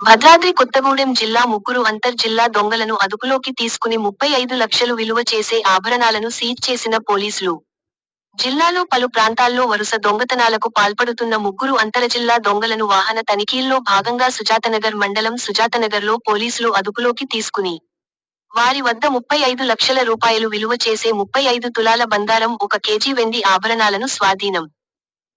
భద్రాద్రి కొత్తగూడెం జిల్లా ముగ్గురు అంతర్జిల్లా దొంగలను అదుపులోకి తీసుకుని ముప్పై ఐదు లక్షలు విలువ చేసే ఆభరణాలను సీజ్ చేసిన పోలీసులు. జిల్లాలో పలు ప్రాంతాల్లో వరుస దొంగతనాలకు పాల్పడుతున్న ముగ్గురు అంతరజిల్లా దొంగలను వాహన తనిఖీల్లో భాగంగా సుజాతనగర్ మండలం సుజాతనగర్లో పోలీసులు అదుపులోకి తీసుకుని వారి వద్ద ముప్పై ఐదు లక్షల రూపాయలు విలువ చేసే ముప్పై ఐదు తులాల బంగారం ఒక కేజీ వెండి ఆభరణాలను స్వాధీనం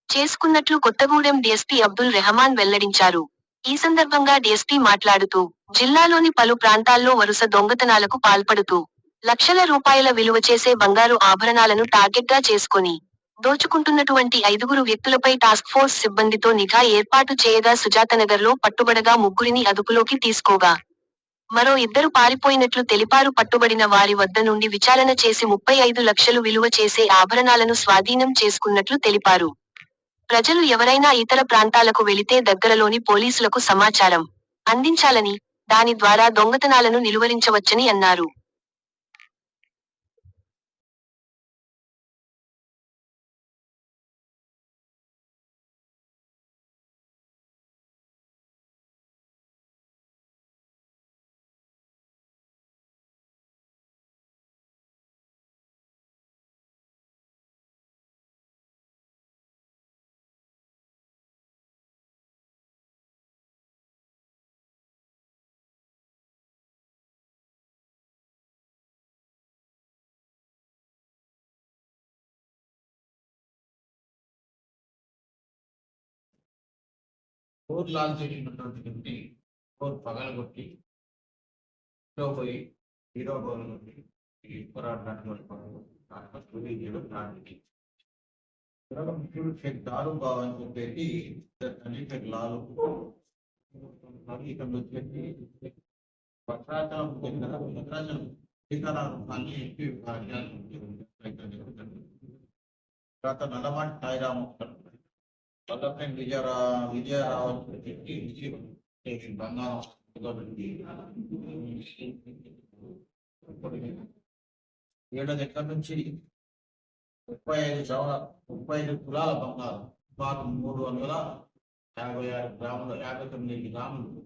చేసుకున్నట్లు కొత్తగూడెం డీఎస్పీ అబ్దుల్ రెహమాన్ వెల్లడించారు. ఈ సందర్భంగా డీఎస్పీ మాట్లాడుతూ జిల్లాలోని పలు ప్రాంతాల్లో వరుస దొంగతనాలకు పాల్పడుతూ లక్షల రూపాయల విలువ చేసే బంగారు ఆభరణాలను టార్గెట్గా చేసుకొని దోచుకుంటున్నటువంటి ఐదుగురు వ్యక్తులపై టాస్క్ ఫోర్స్ సిబ్బందితో నిఘా ఏర్పాటు చేయగా సుజాతనగర్లో పట్టుబడగా ముగ్గురిని అదుపులోకి తీసుకోగా. మరో ఇద్దరు పారిపోయినట్లు తెలిపారు. పట్టుబడిన వారి వద్ద నుండి విచారణ చేసి ముప్పై ఐదు లక్షలు విలువ చేసే ఆభరణాలను స్వాధీనం చేసుకున్నట్లు తెలిపారు. ప్రజలు ఎవరైనా ఇతర ప్రాంతాలకు వెళితే దగ్గరలోని పోలీసులకు సమాచారం అందించాలని దాని ద్వారా దొంగతనాలను నిలువరించవచ్చని అన్నారు. డోర్ లాంచ్ చేసినటువంటి వ్యక్తి డోర్ పగలగొట్టి ఇంట్లో పోయి హీరో డోర్ కొట్టి పోరాడినటువంటి దాంట్లో దానికి ముఖ్యుడు షేక్ దారు బాబు అని చెప్పేసి షేక్ లాలు. ఇక్కడ వచ్చేసి భద్రాచలం భద్రాచలం శ్రీకారాలు అన్ని ఎంపీ తర్వాత నల్లమాటి సాయిరాము వల్లభనే విజయరా విజయరావు అని బంగారం ఏడో దగ్గర ఎక్కడి నుంచి? ముప్పై ఐదు చవర ముప్పై ఐదు కులాల బంగారం. మాకు మూడు వందల యాభై ఆరు గ్రాములు యాభై తొమ్మిది గ్రాములు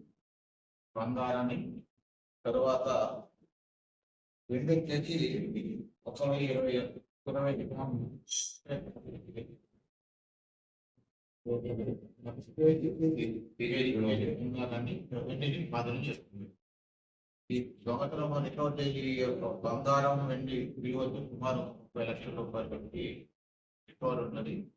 బంగారాన్ని తరువాత వెండి వచ్చేసి ఒక వెయ్యి ఇరవై ఇరవై గ్రాములు. బంగారాన్ని చేస్తుంది ఈ దొంగతనం ఈ యొక్క బంగారం వెండి విలువ సుమారు ముప్పై లక్షల రూపాయలు పెట్టి రికవర్ ఉన్నది.